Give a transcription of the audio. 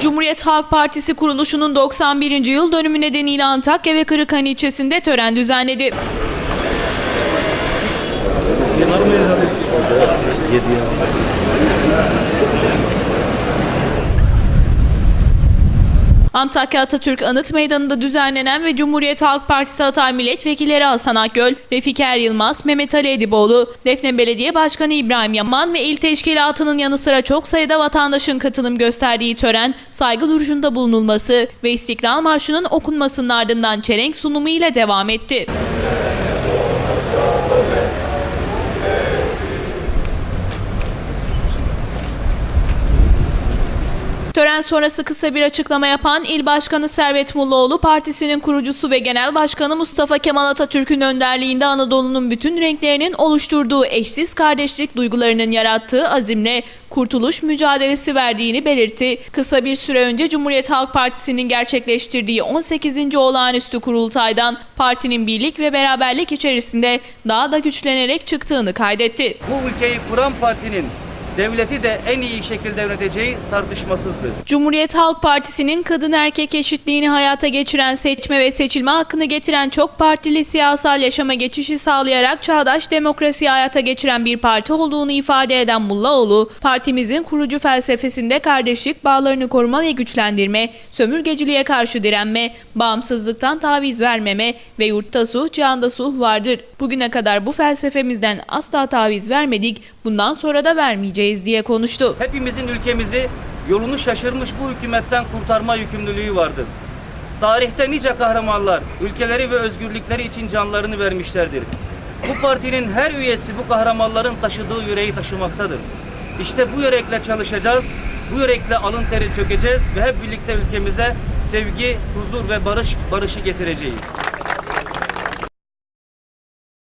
Cumhuriyet Halk Partisi kuruluşunun 91. yıl dönümü nedeniyle Antakya ve Kırıkhan ilçesinde tören düzenledi. Antakya Atatürk Anıt Meydanı'nda düzenlenen ve Cumhuriyet Halk Partisi Hatay Milletvekilleri Hasan Akgöl, Refik Er Yılmaz, Mehmet Ali Ediboğlu, Defne Belediye Başkanı İbrahim Yaman ve il teşkilatının yanı sıra çok sayıda vatandaşın katılım gösterdiği tören, saygı duruşunda bulunulması ve İstiklal Marşı'nın okunmasının ardından çelenk sunumu ile devam etti. Tören sonrası kısa bir açıklama yapan İl Başkanı Servet Mullaoğlu, partisinin kurucusu ve Genel Başkanı Mustafa Kemal Atatürk'ün önderliğinde Anadolu'nun bütün renklerinin oluşturduğu eşsiz kardeşlik duygularının yarattığı azimle kurtuluş mücadelesi verdiğini belirtti. Kısa bir süre önce Cumhuriyet Halk Partisi'nin gerçekleştirdiği 18. olağanüstü kurultaydan partinin birlik ve beraberlik içerisinde daha da güçlenerek çıktığını kaydetti. bu ülkeyi kuran partinin devleti de en iyi şekilde yöneteceği tartışmasızdır. Cumhuriyet Halk Partisi'nin kadın erkek eşitliğini hayata geçiren seçme ve seçilme hakkını getiren çok partili siyasal yaşama geçişi sağlayarak çağdaş demokrasiyi hayata geçiren bir parti olduğunu ifade eden Mullaoğlu, partimizin kurucu felsefesinde kardeşlik bağlarını koruma ve güçlendirme, sömürgeciliğe karşı direnme, bağımsızlıktan taviz vermeme ve yurtta sulh, cihanda sulh vardır. Bugüne kadar bu felsefemizden asla taviz vermedik, bundan sonra da vermeyeceğiz diye konuştu. Hepimizin ülkemizi yolunu şaşırmış bu hükümetten kurtarma yükümlülüğü vardır. Tarihte nice kahramanlar ülkeleri ve özgürlükleri için canlarını vermişlerdir. Bu partinin her üyesi bu kahramanların taşıdığı yüreği taşımaktadır. İşte bu yürekle çalışacağız, bu yürekle alın teri tökeceğiz ve hep birlikte ülkemize sevgi, huzur ve barış barışı getireceğiz.